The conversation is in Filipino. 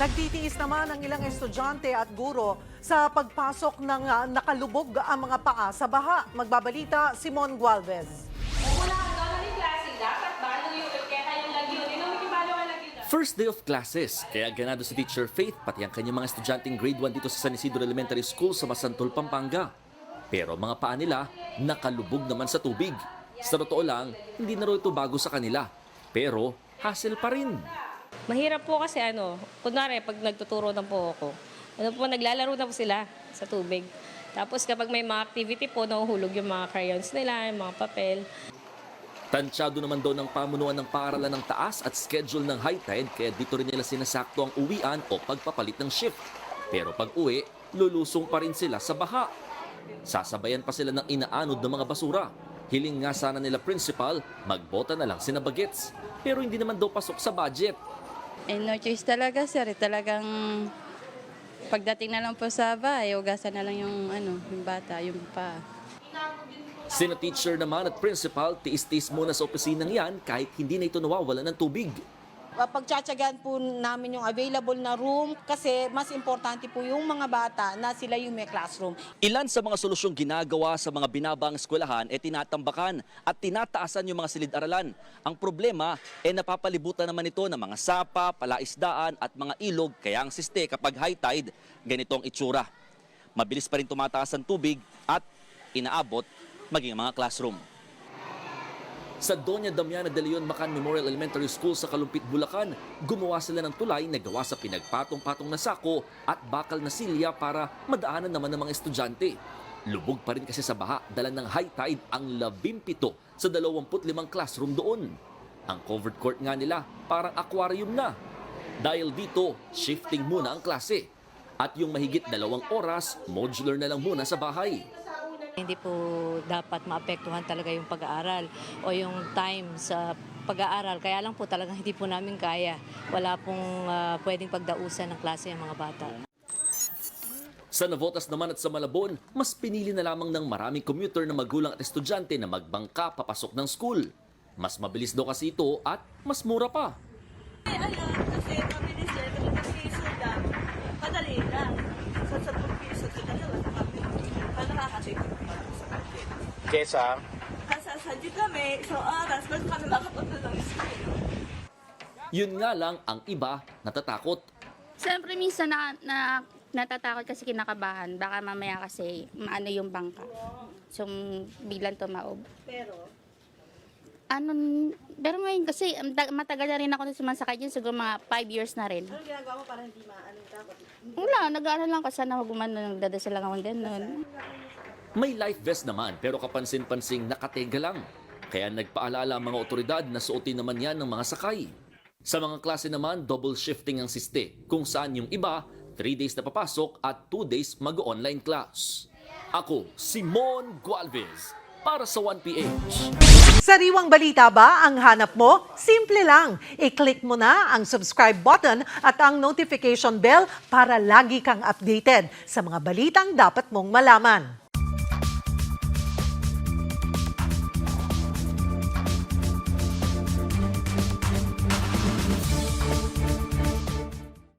Nagtitiis naman ang ilang estudyante at guro sa pagpasok ng ah, nakalubog ang mga paa sa baha. Magbabalita, Simon Gualvez. First day of classes, kaya ganado si Teacher Faith pati ang kanyang mga estudyanteng grade 1 dito sa San Isidro Elementary School sa Masantol, Pampanga. Pero mga paa nila, nakalubog naman sa tubig. Sa totoo lang, hindi na ito bago sa kanila. Pero, hassle pa rin. Mahirap po kasi ano, kunwari pag nagtuturo na po ako, ano po, naglalaro na po sila sa tubig. Tapos kapag may mga activity po, nahuhulog yung mga crayons nila, yung mga papel. Tansyado naman daw ng pamunuan ng paaralan ng taas at schedule ng high tide kaya dito rin nila sinasakto ang uwian o pagpapalit ng shift. Pero pag uwi, lulusong pa rin sila sa baha. Sasabayan pa sila ng inaanod ng mga basura. Hiling nga sana nila principal, magbota na lang sina bagets. Pero hindi naman daw pasok sa budget. Eh, no choice talaga, sir. Eh, Talagang pagdating na lang po sa bahay, ugasan na lang yung, ano, yung bata, yung pa. Sina teacher naman at principal, tiis-tiis muna sa opisinang yan kahit hindi na ito nawawala ng tubig. Pagtsatsagaan po namin yung available na room kasi mas importante po yung mga bata na sila yung may classroom. Ilan sa mga solusyong ginagawa sa mga binabang eskwelahan e tinatambakan at tinataasan yung mga silid-aralan. Ang problema e napapalibutan naman ito ng mga sapa, palaisdaan at mga ilog kaya ang siste kapag high tide, ganito ang itsura. Mabilis pa rin tumataas ang tubig at inaabot maging mga classroom. Sa Doña Damiana de Leon Macan Memorial Elementary School sa Kalumpit, Bulacan, gumawa sila ng tulay na gawa sa pinagpatong-patong na sako at bakal na silya para madaanan naman ng mga estudyante. Lubog pa rin kasi sa baha, dala ng high tide ang 17 sa 25 classroom doon. Ang covered court nga nila parang aquarium na. Dahil dito, shifting muna ang klase. At yung mahigit dalawang oras, modular na lang muna sa bahay. Hindi po dapat maapektuhan talaga yung pag-aaral o yung time sa pag-aaral. Kaya lang po talagang hindi po namin kaya. Wala pong ah, pwedeng pagdausan ng klase ng mga bata. Sa Navotas naman at sa Malabon, mas pinili na lamang ng maraming commuter na magulang at estudyante na magbangka papasok ng school. Mas mabilis daw kasi ito at mas mura pa. Alam, kasi mabilis yan. Kasi piso lang. Madali lang. Sa 10 piso sa dalawa, nakapili. Para nakakasave sa budget. Kesa, Kasi sa jeep kami, isang oras, bago kami makapunta ng school. Yun nga lang ang iba natatakot. Siyempre minsan na, na natatakot kasi kinakabahan. Baka mamaya kasi maano yung bangka. So biglang tumaob. Pero, Ano, pero ngayon kasi matagal na rin ako na sumasakay dyan. Siguro mga 5 years na rin. ano ginagawa mo para hindi maano takot? Wala, nag-aaral lang kasi sana huwag man nagdadasal lang ako ganun. May life vest naman pero kapansin-pansing nakatega lang. Kaya nagpaalala ang mga otoridad na suotin naman yan ng mga sakay. Sa mga klase naman, double shifting ang siste. Kung saan yung iba, 3 days na papasok at 2 days mag-online class. Ako, Simon Gualvez, para sa 1PH. Sariwang balita ba ang hanap mo? Simple lang. I-click mo na ang subscribe button at ang notification bell para lagi kang updated sa mga balitang dapat mong malaman.